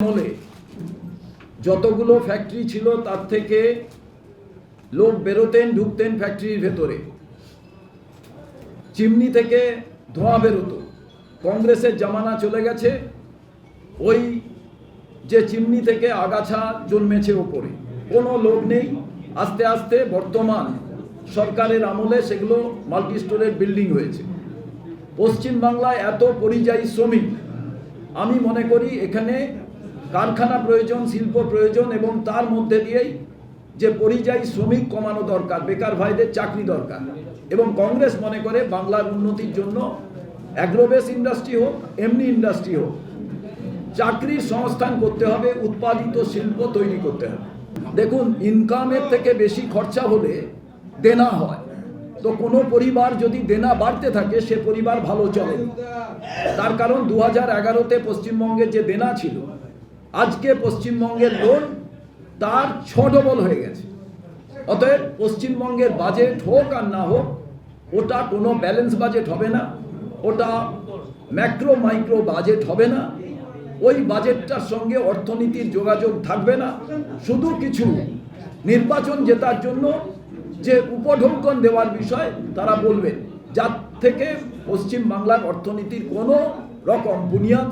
আমলে যতগুলো ফ্যাক্টরি ছিল তার থেকে লোক বেরোতেন, ঢুকতেন ফ্যাক্টরির ভেতরে। চিমনি থেকে ধোঁয়া বেরোতো। কংগ্রেসের জামানা চলে গেছে, ওই যে চিমনি থেকে আগাছা জন্মেছে ওপরে। কোনো লোক নেই। আস্তে আস্তে বর্তমান সরকারের আমলে সেগুলো মাল্টি স্টোরের বিল্ডিং হয়েছে। পশ্চিমবাংলায় এত পরিযায়ী শ্রমিক, আমি মনে করি এখানে কারখানা প্রয়োজন, শিল্প প্রয়োজন এবং তার মধ্যে দিয়েই যে পরিযায়ী শ্রমিক কমানো দরকার, বেকার ভাইদের চাকরি দরকার। এবং কংগ্রেস মনে করে বাংলার উন্নতির জন্য অ্যাগ্রোবেস ইন্ডাস্ট্রি হোক, এমনি ইন্ডাস্ট্রি হোক চাকরির সংস্থান করতে হবে, উৎপাদিত শিল্প তৈরি করতে হবে। দেখুন ইনকামের থেকে বেশি খরচা হলে দেনা হয়। তো কোনো পরিবার যদি দেনা বাড়তে থাকে, সে পরিবার ভালো চলে তার কারণ দু হাজার এগারোতে পশ্চিমবঙ্গের যে দেনা ছিল আজকে পশ্চিমবঙ্গের লোন তার ছ ডবল হয়ে গেছে। অতএব পশ্চিমবঙ্গের বাজেট হোক আর না হোক, ওটা কোনো ব্যালেন্স বাজেট হবে না, ওটা ম্যাক্রো মাইক্রো বাজেট হবে না, ওই বাজেটটার সঙ্গে অর্থনীতির যোগাযোগ থাকবে না। শুধু কিছু নির্বাচন জেতার জন্য যে উপঢৌকন দেওয়ার বিষয় তারা বলবেন, যার থেকে পশ্চিম বাংলার অর্থনীতির কোনো রকম বুনিয়াদ